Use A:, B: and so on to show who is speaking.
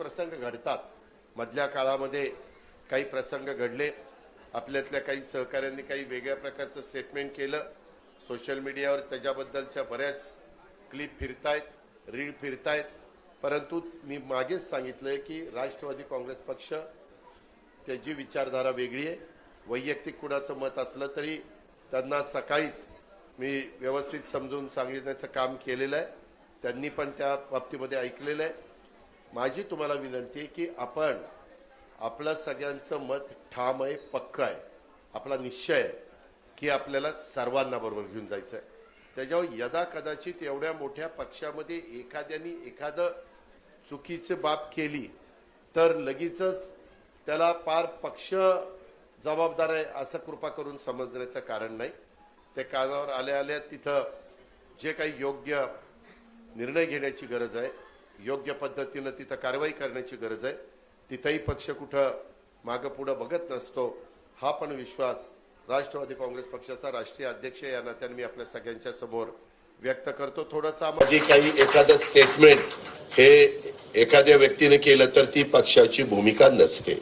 A: प्रसंग घडतात. मधल्या काळामध्ये काही प्रसंग घडले. आपल्यातल्या काही सहकाऱ्यांनी काही वेगळ्या प्रकारचं स्टेटमेंट केलं. सोशल मीडियावर त्याच्याबद्दलच्या बऱ्याच क्लिप फिरतायत रील फिरतायत. परंतु मी मागेच सांगितलंय की राष्ट्रवादी काँग्रेस पक्ष त्याची विचारधारा वेगळी आहे. वैयक्तिक कुणाचं मत असलं तरी त्यांना सकाळीच मी व्यवस्थित समजून सांगण्याचं काम केलेलं आहे. त्यांनी पण त्या बाबतीमध्ये ऐकलेलं आहे. माझी तुम्हाला विनंती आहे की आपण आपलं सगळ्यांचं मत ठाम आहे पक्क आहे आपला निश्चय आहे की आपल्याला सर्वांना बरोबर घेऊन जायचं आहे त्याच्यावर यदा कदाचित एवढ्या मोठ्या पक्षामध्ये एखाद्यानी एखादं चुकीचे बाब केली तर लगेचच त्याला पार पक्ष जबाबदार आहे असं कृपा करून समजण्याचं कारण नाही. ते कानावर आल्या आल्या तिथं जे काही योग्य निर्णय घेण्याची गरज आहे योग्य पद्धतीनं तिथं कारवाई करण्याची गरज आहे. तिथंही पक्ष कुठं मागं पुढं बघत नसतो हा पण विश्वास राष्ट्रवादी काँग्रेस पक्षाचा राष्ट्रीय अध्यक्ष या नात्याने मी आपल्या सगळ्यांच्या समोर व्यक्त करतो. थोडंसं जे काही एखादं स्टेटमेंट हे एखाद्या व्यक्तीने केलं तर ती पक्षाची भूमिका नसते.